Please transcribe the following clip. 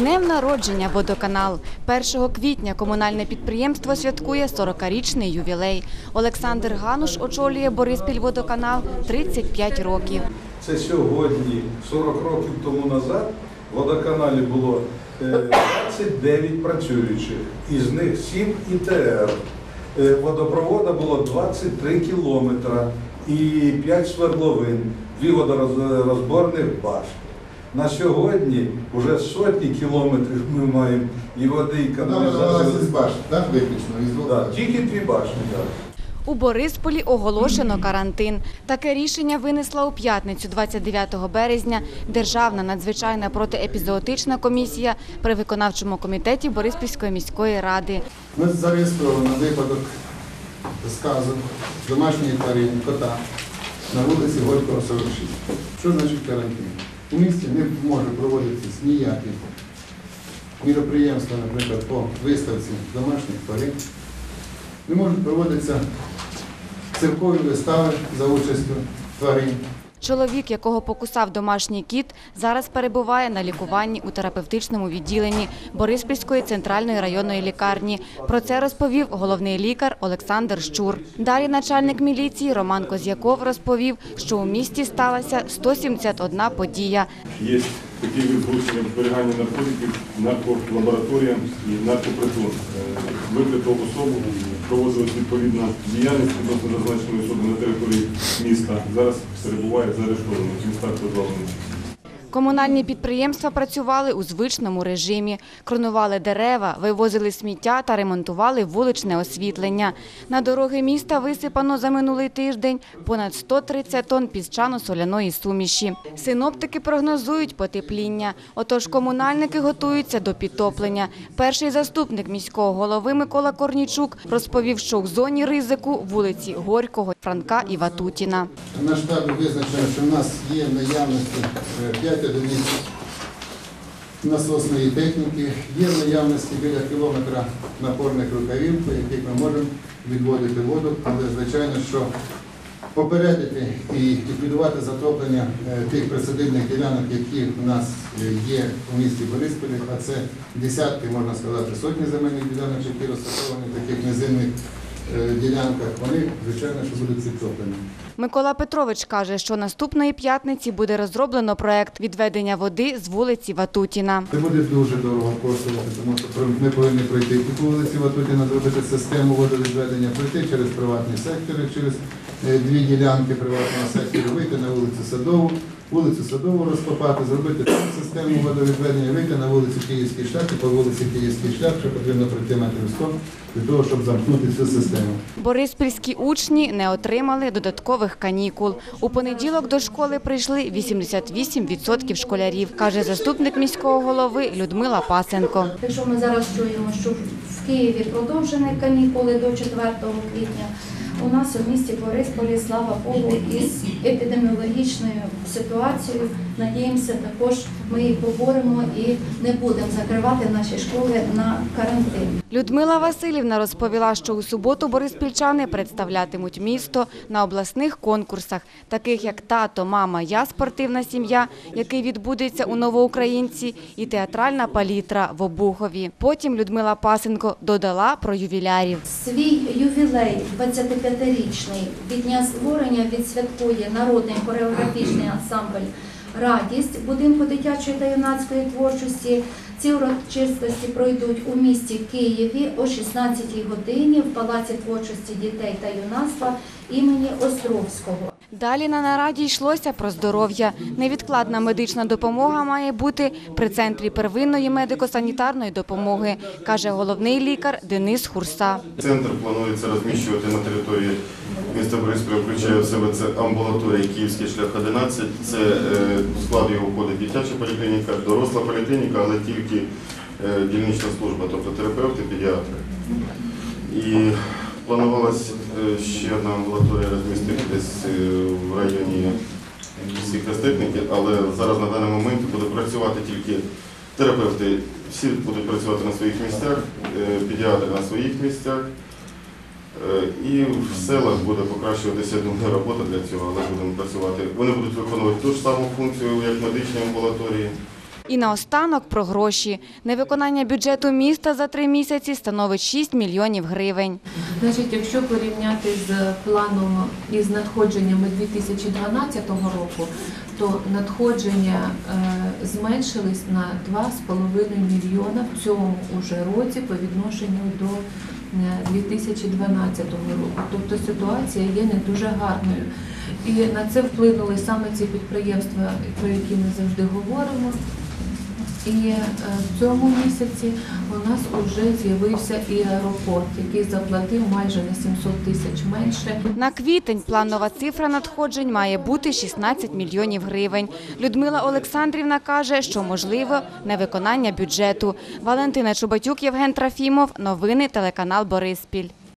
днем народження водоканал. 1 квітня комунальне підприємство святкує 40-річний ювілей. Олександр Гануш очолює Бориспіль водоканал 35 років. Це сьогодні, 40 років тому назад, в водоканалі було е, 29 працюючих, із них 7 ІТР. Е, Водопроводу було 23 кілометра і 5 свердловин, дві водорозборних башти. На сьогодні вже сотні кілометрів ми маємо і води, і каналізації. так, виключно, Да, тільки дві башні. Так. У Борисполі оголошено карантин. Таке рішення винесла у п'ятницю, 29 березня, Державна надзвичайна протиепізоотична комісія при виконавчому комітеті Бориспільської міської ради. Ми зареєстровано випадок сказу домашньої тварини, кота на вулиці Горького 46. Що значить карантин? У місті не може проводитися ніякі міроприємства, наприклад, по виставці домашніх тварин. Не можуть проводитися циркові вистави за участю тварин. Чоловік, якого покусав домашній кіт, зараз перебуває на лікуванні у терапевтичному відділенні Бориспільської центральної районної лікарні. Про це розповів головний лікар Олександр Щур. Далі начальник міліції Роман Козяков розповів, що у місті сталася 171 подія. Є такий вид зберігання наркотиків, нарколабораторіям і наркопритон. Викриту особу, проводилась відповідна діяльність відносно зазначеної особи на території міста. Зараз перебуває заарештовано в містах позбавлених. Комунальні підприємства працювали у звичному режимі, кронували дерева, вивозили сміття та ремонтували вуличне освітлення. На дороги міста висипано за минулий тиждень понад 130 тонн піщано-соляної суміші. Синоптики прогнозують потепління, отож комунальники готуються до підтоплення. Перший заступник міського голови Микола Корнічук розповів, що в зоні ризику вулиці Горького, Франка і Ватутіна. На штабі визначено, що в нас є наявності 5 одиниць насосної техніки, є в наявності біля кілометра напорних рукавів, по яких ми можемо відводити воду, але звичайно, що попередити і ліквідувати затоплення е, тих присадибних ділянок, які в нас е, є у місті Борисполі, а це десятки, можна сказати, сотні земельних ділянок, які розташовані в таких низинних ділянках, вони, звичайно, що будуть підтоплені. Микола Петрович каже, що наступної п'ятниці буде розроблено проект відведення води з вулиці Ватутіна. Це буде дуже дорого коштувати, тому що ми повинні пройти по вулиці Ватутіна, зробити систему водовідведення, пройти через приватні сектори, через е, дві ділянки приватного сектору, вийти на вулицю Садову, вулицю Садову розкопати, зробити там систему водовідведення, вийти на вулицю Київський шлях і по вулиці Київський шлях, що потрібно пройти метрів 100 для того, щоб замкнути цю систему. Бориспільські учні не отримали додаткових канікул. У понеділок до школи прийшли 88% школярів, каже заступник міського голови Людмила Пасенко. Якщо ми зараз чуємо, що в Києві продовжені канікули до 4 квітня, у нас у місті Борисполі, слава Богу, із епідеміологічною ситуацією, надіємося, також ми її поборемо і не будемо закривати наші школи на карантин. Людмила Васильівна розповіла, що у суботу бориспільчани представлятимуть місто на обласних конкурсах, таких як тато, мама, я спортивна сім'я, який відбудеться у Новоукраїнці, і театральна палітра в Обухові. Потім Людмила Пасенко додала про ювілярів. Свій ювілей 25-річний від дня створення відсвяткує народний хореографічний ансамбль Радість будинку дитячої та юнацької творчості. Ці урочистості пройдуть у місті Києві о 16-й годині в Палаці творчості дітей та юнацтва імені Островського. Далі на нараді йшлося про здоров'я. Невідкладна медична допомога має бути при центрі первинної медико-санітарної допомоги, каже головний лікар Денис Хурса. Центр планується розміщувати на території міста Борисполя, включає в себе це амбулаторія Київський шлях 11. Це е, склад його входить дитяча поліклініка, доросла поліклініка, але тільки е, дільнична служба, тобто терапевти, педіатри. Планувалось е, ще одна амбулаторія розмістити десь е, в районі всіх техніки, але зараз на даний момент буде працювати тільки терапевти. Всі будуть працювати на своїх місцях, е, педіатри на своїх місцях. І в селах буде покращуватися думаю, робота для цього, але будемо працювати. Вони будуть виконувати ту ж саму функцію, як в медичній амбулаторії. І наостанок про гроші. Невиконання бюджету міста за три місяці становить 6 мільйонів гривень. Значить, якщо порівняти з планом і з надходженнями 2012 року, то надходження е, зменшились на 2,5 мільйона в цьому уже році по відношенню до е, 2012 року. Тобто ситуація є не дуже гарною. І на це вплинули саме ці підприємства, про які ми завжди говоримо. І е, в цьому місяці у нас вже з'явився і аеропорт, який заплатив майже на 700 тисяч менше. На квітень планова цифра надходжень має бути 16 мільйонів гривень. Людмила Олександрівна каже, що можливо невиконання бюджету. Валентина Чубатюк, Євген Трофімов. Новини телеканал Бориспіль.